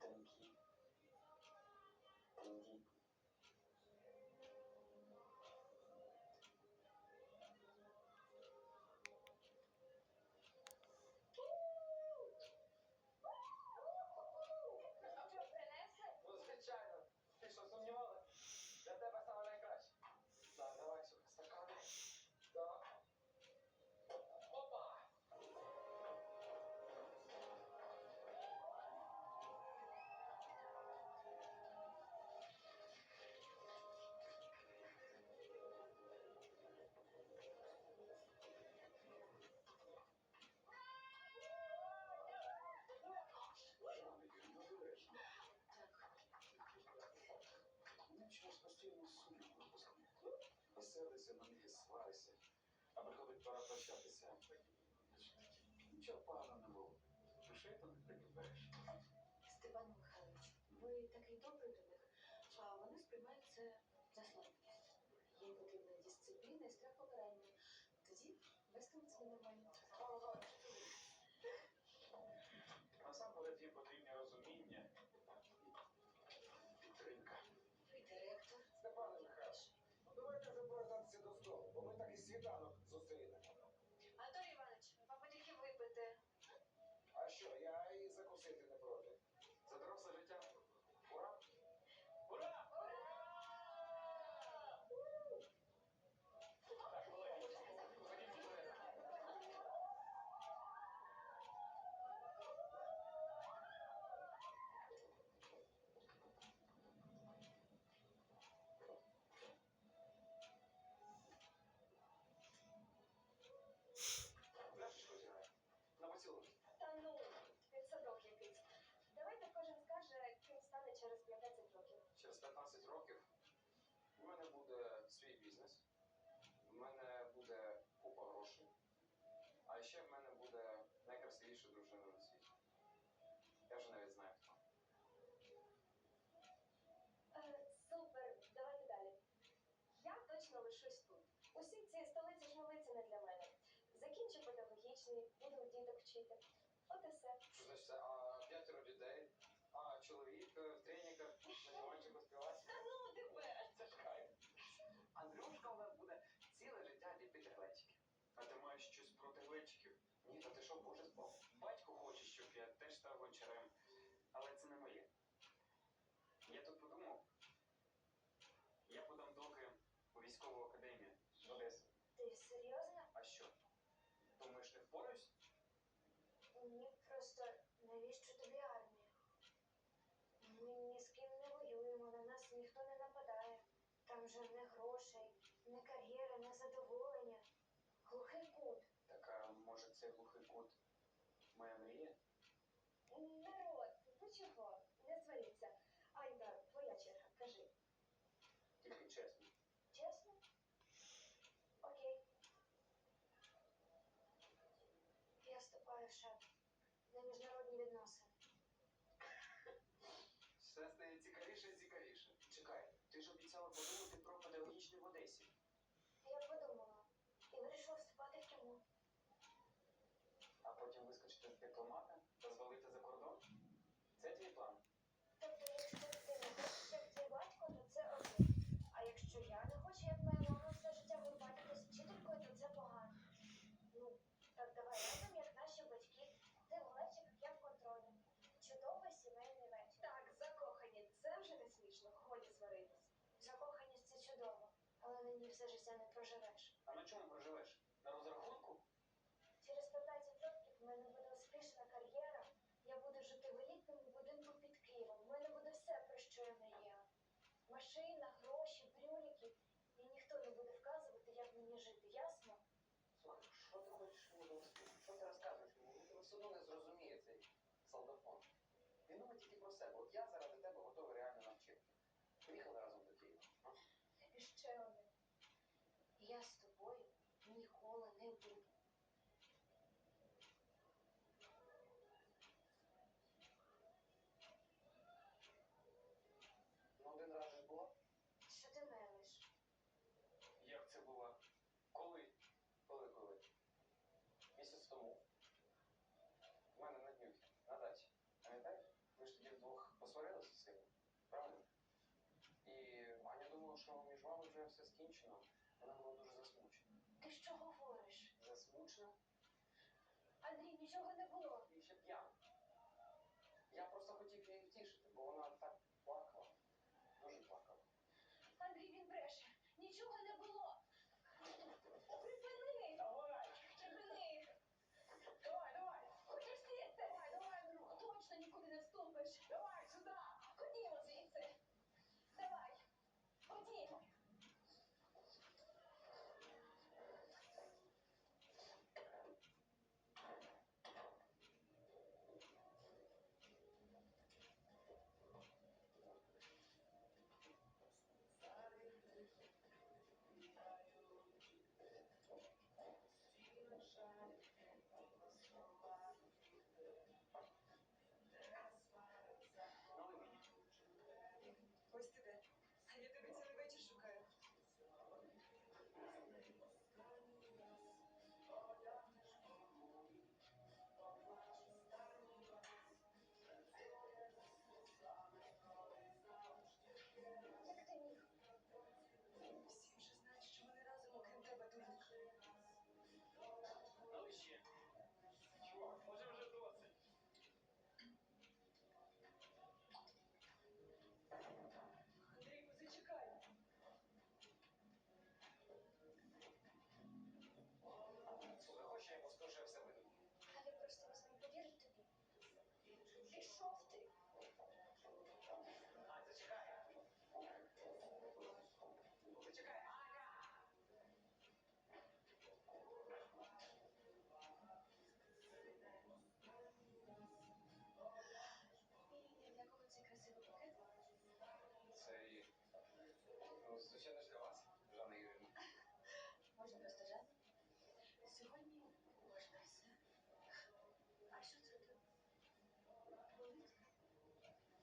symptoms і добре до вони сприймають це за слабкість. Їм потрібна дисципліна і страх покарання. Тоді вестиметься нормально. আছে не грошей, не кар'єри, не задоволення. Глухий кут. Так а може це глухий кут моя мрія? Народ, ну чого? Не сваріться. Айда, твоя черга, кажи. Тільки чесно. Чесно? Окей. Я вступаю в на міжнародні відносини. Все стає цікавіше і цікавіше. Чекай, ти ж обіцяла подумати. все життя не проживеш. А на чому проживеш? На розрахунку? Через 15 років в мене буде успішна кар'єра. Я буду жити в елітному будинку під Києвом. У мене буде все, про що я мріяла. Машина, що між вами вже все скінчено, вона була дуже засмучена. Ти що говориш? Засмучена? Андрій, нічого не було.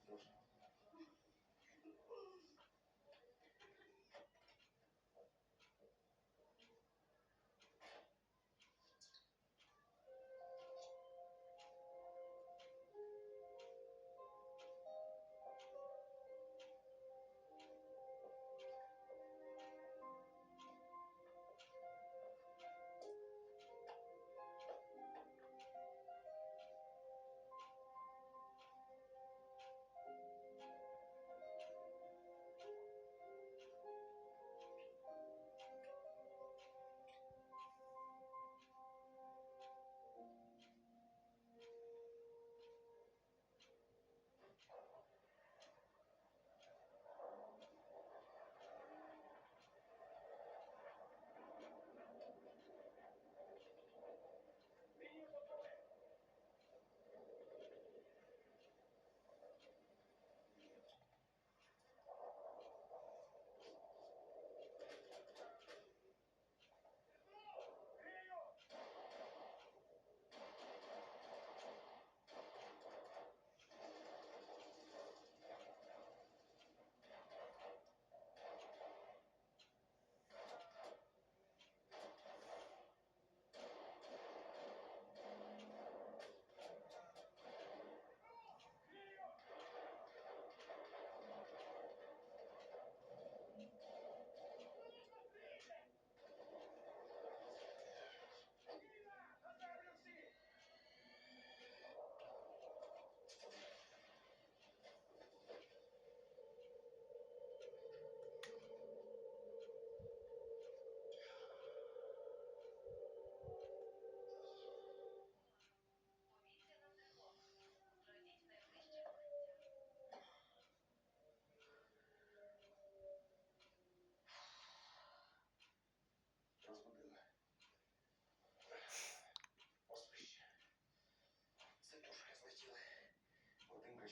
monstruos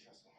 rechazo.